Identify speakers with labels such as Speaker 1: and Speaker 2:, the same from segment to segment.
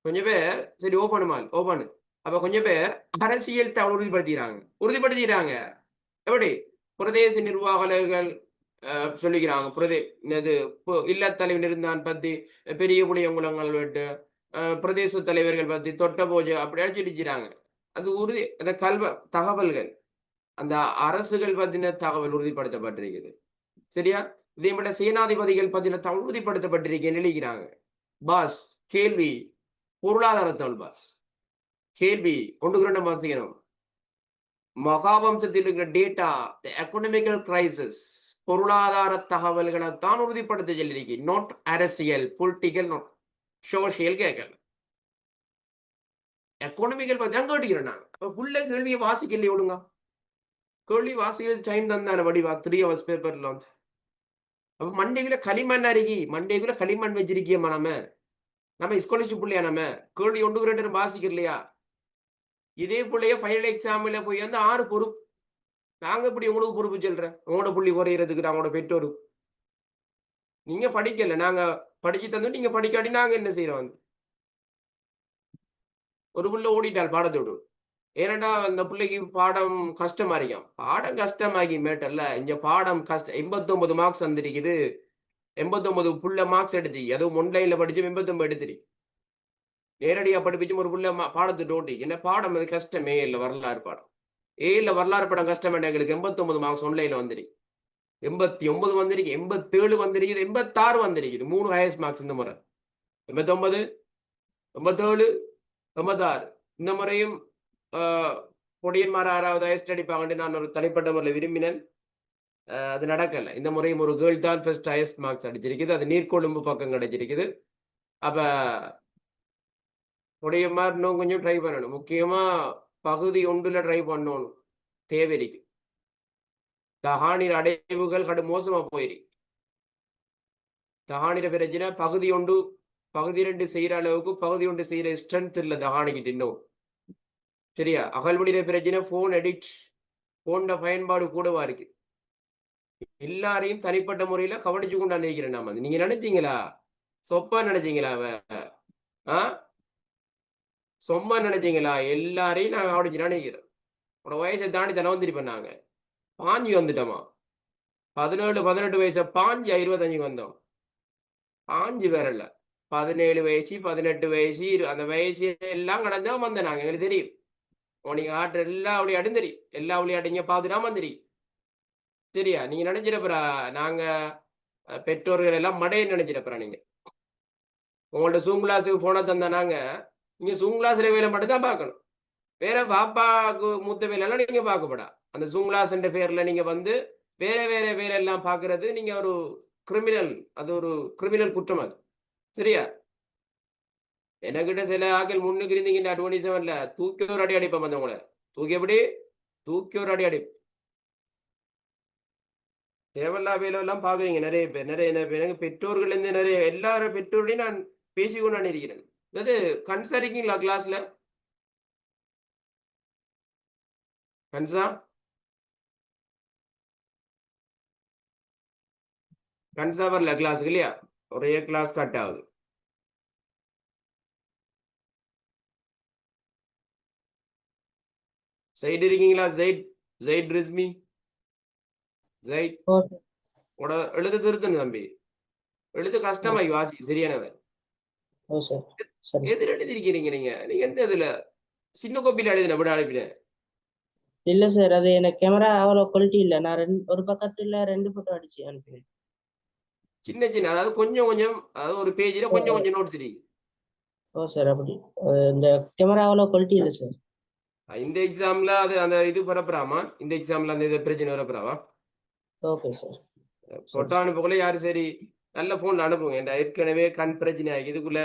Speaker 1: கொஞ்சம் பேர் சரி ஓபன் மால் ஓபன் அப்ப கொஞ்சம் பேர் அரசியல் தவறு உறுதிப்படுத்திக்கிறாங்க. உறுதிப்படுத்திக்கிறாங்க எப்படி? பிரதேச நிர்வாகர்கள் சொல்லிக்கிறாங்க. பிரதே இது பு- இல்லத்தலைவன் இருந்தான் பத்தி பெரிய புளியங்குளங்கள் விட்டு பிரதேச தலைவர்கள் பத்தி தொட்ட போஜ அப்படி அடிச்சிருக்கிறாங்க அது உறுதி அந்த கல்வ தகவல்கள். அந்த அரசுகள் பத்தின தகவல் உறுதிப்படுத்தப்பட்டிருக்குது. சரியா? இதே மாதிரி சேனாதிபதிகள் பத்தின தகவல் உறுதிப்படுத்தப்பட்டிருக்கேன் நினைக்கிறாங்க பாஸ் கேள்வி. பொருளாதார பாஸ் கேள்வி ஒன்று ரெண்டு வாசிக்கணும் மகாவம்சத்தில் இருக்கிற டேட்டா த எக்கனாமிக்கல் கிரைசிஸ் பொருளாதார தகவல்களை தான் உறுதிப்படுத்த சொல்லியிருக்கு. நோட் அரசியல் பொலிட்டிக்கல் நோட் சோசியல் கேட்கல. எக்கனாமிக்கல் பத்தி தான் கேட்டுக்கிறேன் நாங்க. உள்ள புள்ள கேள்வியை வாசிக்கலையே ஒழுங்கா. கேள்வி வாசிக்கிறது டைம் தந்தான வடிவா த்ரீ ஹவர்ஸ் பேப்பர்ல வந்து. அப்போ மண்டைக்குள்ள களிமண் அருகி மண்டைக்குள்ள களிமண் வச்சிருக்கியம்மா நம்ம நம்ம ஸ்காலர்ஷிப் பிள்ளையா நம்ம? கேள்வி ஒன்று ரெண்டு நேரம் இதே பிள்ளைய ஃபைனல் எக்ஸாமில் போய் வந்து ஆறு பொறுப்பு நாங்க இப்படி உங்களுக்கு பொறுப்பு சொல்றேன் உங்களோட புள்ளி குறையிறதுக்கு அவங்களோட பெற்றோர். நீங்க படிக்கல. நாங்க படிச்சு தந்து நீங்க படிக்காட்டி நாங்க என்ன செய்யறோம் வந்து? ஒரு பிள்ளை ஓடிட்டால் பாடத்தோடு. ஏனண்டா அந்த பிள்ளைக்கு பாடம் கஷ்டமா இருக்கும்? பாடம் கஷ்டமாகி மேட்டர்ல இங்க பாடம் கஷ்டம் எண்பத்தொன்பது மார்க்ஸ் வந்திருக்குது. எண்பத்தொன்பது புள்ள மார்க்ஸ் எடுத்து அதுவும் ஒன்லைன்ல படிச்சு எண்பத்தொன்பது எடுத்துரு. நேரடியா படிப்பிச்சு ஒரு புள்ள மா- பாடத்தை டோட்டி என்ன பாடம்? அது கஷ்டமே. இல்லை வரலாறு பாடம். ஏ இல்ல வரலாறு படம் கஷ்டம் என்ன? எங்களுக்கு எண்பத்தொன்பது மார்க்ஸ் ஒன்லைன்ல வந்துரு. எண்பத்தி ஒன்பது வந்திருக்கு. எண்பத்தேழு வந்திருக்குது. எண்பத்தாறு வந்திருக்குது. மூணு ஹையஸ்ட் மார்க்ஸ் இந்த முறை. எண்பத்தொன்பது எண்பத்தேழு எண்பத்தாறு. இந்த முறையும் ஆஹ், பொடியன்மார் ஆறாவது ஹையஸ்ட் அடிப்பாங்கன்னு நான் ஒரு தனிப்பட்ட முறையில் விரும்பினேன். அது நடக்கல. இந்த முறையும் ஒரு கேர்ள் தான் ஃபர்ஸ்ட் ஹையஸ்ட் மார்க்ஸ் அடிச்சிருக்குது. அது நீர்கொழும்பு பக்கம் கிடைச்சிருக்குது. அப்ப பொடியன்மார் இன்னும் கொஞ்சம் ட்ரை பண்ணணும். முக்கியமா பகுதி ஒன்றில் ட்ரை பண்ணணும். தேவை இருக்கு அடைவுகள் கடு மோசமா போயிருக்கு தகாணிர பிரச்சனை பகுதி ஒன்று பகுதி ரெண்டு செய்யற அளவுக்கு பகுதி ஒன்று செய்யற ஸ்ட்ரென்த் இல்ல தகாணிக்கிட்ட இன்னும். சரியா? அகல்வெளியில பிரச்சனை ஃபோன் அடிக்ட் ஃபோனில் பயன்பாடு கூடவா இருக்கு? எல்லாரையும் தனிப்பட்ட முறையில கவனிச்சு கொண்டா நினைக்கிறேன் நாம நீங்க நினைச்சீங்களா? சொப்பா நினைச்சீங்களா அவ? ஆ? சொம்மா நினைச்சீங்களா? எல்லாரையும் நான் கவனிச்சு நினைக்கிறேன் உட வயசை தாண்டி தானே வந்துருப்பேன் நாங்க. பாஞ்சு வந்துட்டோமா? பதினேழு பதினெட்டு வயசை பாஞ்சு இருபத்தஞ்சுக்கு வந்தோம். பாஞ்சு பேர் இல்ல பதினேழு வயசு பதினெட்டு வயசு அந்த வயசு எல்லாம் கடந்தா வந்தேன் நாங்க. எங்களுக்கு தெரியும். உனக்கு ஆட்டு எல்லா விளையாட்டும் தெரியும். எல்லா விளையாட்டும் இங்க பார்த்துட்டா வந்துரி சரியா? நீங்க நினைச்சிடப்பறா நாங்க பெற்றோர்கள் எல்லாம் மடையை நினைச்சிடப்பறா நீங்க. உங்கள்ட்ட சூம் கிளாஸுக்கு போனை தந்தா நாங்க நீங்க சூம் கிளாஸ் வேலை மட்டும்தான் பார்க்கணும். வேற பாப்பாக்கு மூத்த வேலையெல்லாம் நீங்க பார்க்கப்படா அந்த சூம் கிளாஸ்ன்ற பேர்ல நீங்க வந்து வேற வேற வேலை எல்லாம் பாக்குறது நீங்க ஒரு கிரிமினல் அது ஒரு கிரிமினல் குற்றம் அது. சரியா? என்கிட்ட சில ஆக்கள் முன்னுக்கு இருந்தீங்க டுவெண்ட்டி செவன்ல தூக்கி ஒரு அடி அடிப்பேன் வந்தவங்கள தூக்கி எப்படி? தூக்கி ஒரு அடி அடிப்பேன். தேவையில்லா எல்லாம் பாக்குறீங்க நிறைய பேர் நிறைய நிறைய பேர். எனக்கு பெற்றோர்கள் இருந்து நிறைய எல்லாரும் பெற்றோர்களையும் நான் பேசிக்கொண்டு நான் இருக்கிறேன். அதாவது கன்சா இருக்கீங்களா கிளாஸ்ல? கன்சா? கன்சா வரல கிளாஸுக்கு இல்லையா? ஒரே கிளாஸ் கட் ஆகுது. சைடு இருக்கீங்களா? ஜெயிட் ஜெயிட் ரிஸ்மி ஜெயிட் உட எழுத்து திருத்தணும் தம்பி. எழுத்து கஷ்டமாய் வாசி சரியானவன்.
Speaker 2: Oh sir. சரி.
Speaker 1: எதில் எழுதிருக்கிறீங்க நீங்க. நீங்க எந்த இதுல? சின்ன கோப்பில எழுதின விட அனுப்பினேன்
Speaker 2: இல்ல சார். அது எனக்கு கேமரா அவ்வளோ குவாலிட்டி இல்ல. நான் ரெண்டு ஒரு பக்கத்துல ரெண்டு போட்டோ அடிச்சு அனுப்பினேன்.
Speaker 1: சின்ன சின்ன அதாவது கொஞ்சம் கொஞ்சம் அதாவது ஒரு பேஜ்ல கொஞ்சம் கொஞ்சம் நோட்ஸ் இருக்கு.
Speaker 2: Oh sir. அப்படி. இந்த கேமரா அவ்வளோ குவாலிட்டி இல்லை சார்.
Speaker 1: இந்த எக்ஸாம்ல அது அந்த இது பரப்புறாமா இந்த எக்ஸாம்ல அந்த இது பிரச்சனை வரப்புறாவா?
Speaker 2: ஓகே சார்
Speaker 1: சொட்டா அனுப்பக்குள்ள யாரு சரி? நல்ல போன்ல அனுப்புங்க. என்கிட்ட ஏற்கனவே கண் பிரச்சனை ஆகி இதுக்குள்ள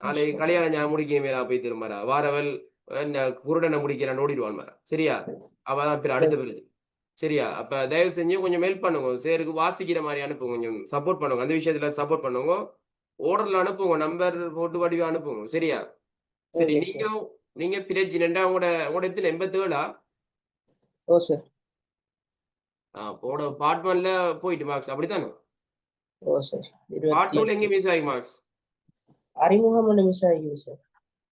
Speaker 1: நாளைக்கு. கல்யாணம் ஞாபகம் முடிக்க மேலா போய் திரும்பறா வாரவல் என்ன குருடனை முடிக்கிறான் ஓடிடுவான் மாறா சரியா? அவ தான் பிற அடுத்த பிறகு. சரியா? அப்ப தயவு செஞ்சு கொஞ்சம் ஹெல்ப் பண்ணுங்க. சேருக்கு வாசிக்கிற மாதிரி அனுப்புங்க. கொஞ்சம் சப்போர்ட் பண்ணுங்க. அந்த விஷயத்துல சப்போர்ட் பண்ணுங்க. ஓர்டர்ல அனுப்புங்க. நம்பர் போட்டு வடிவா அனுப்புங்க. சரியா? சரி நீங்க நீங்க பிரச்சனைண்டா உங்களோட உங்களோட எத்தனை எண்பத்தி ஏழா
Speaker 2: ஓ சார்
Speaker 1: போட பார்ட் ஒன்ல போயிட்டு மார்க்ஸ் அப்படித்தானே?
Speaker 2: ஓ சார்.
Speaker 1: பார்ட் டூல எங்க மிஸ் ஆகி மார்க்ஸ்
Speaker 2: அறிமுகம் மிஸ் ஆகிக்குது சார்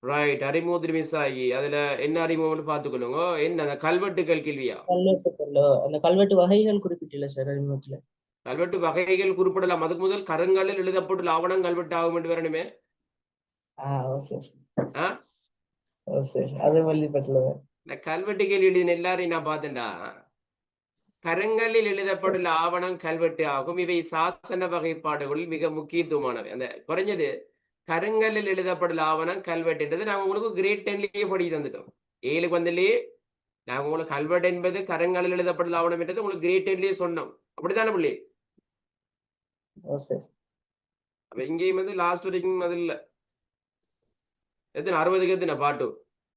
Speaker 1: ரைட் அறிமுகத்தில் மிஸ் ஆகி. அதுல என்ன அறிமுகம்னு பார்த்துக்கொள்ளுங்க. என்ன அந்த கல்வெட்டுகள் கேள்வியா?
Speaker 2: கல்வெட்டுக்கல்ல அந்த கல்வெட்டு வகைகள் குறிப்பிட்டில்ல சார் அறிமுகத்துல.
Speaker 1: கல்வெட்டு வகைகள் குறிப்பிடலாம். அதுக்கு முதல் கருங்கல்லில் எழுதப்பட்டுள்ள ஆவணம் கல்வெட்டு ஆகும் என்று வரணுமே? கல்வெட்டு கேள்வி எழுதின எல்லாரையும் நான் பார்த்தேன்டா. கருங்கல்லில் எழுதப்பட்டுள்ள ஆவணம் கல்வெட்டு ஆகும். இவை சாசன வகைப்பாடுகளில் மிக முக்கியத்துவமானவை. அந்த குறைஞ்சது கருங்கல்லில் எழுதப்பட்டுள்ள ஆவணம் கல்வெட்டுன்றது நாங்க உங்களுக்கு கிரேட் டென்லயே படி தந்துட்டோம். ஏழுக்கு வந்ததுலயே நாங்க உங்களுக்கு கல்வெட்டு என்பது கருங்கல்லில் எழுதப்பட்டுள்ள ஆவணம் என்றது உங்களுக்கு கிரேட் டென்லயே சொன்னோம். அப்படித்தானே பிள்ளை? அப்ப இங்கேயும் வந்து லாஸ்ட் வரைக்கும் அது இல்ல. எத்தனை? அறுபதுக்கு எத்தனை? பாட்டு.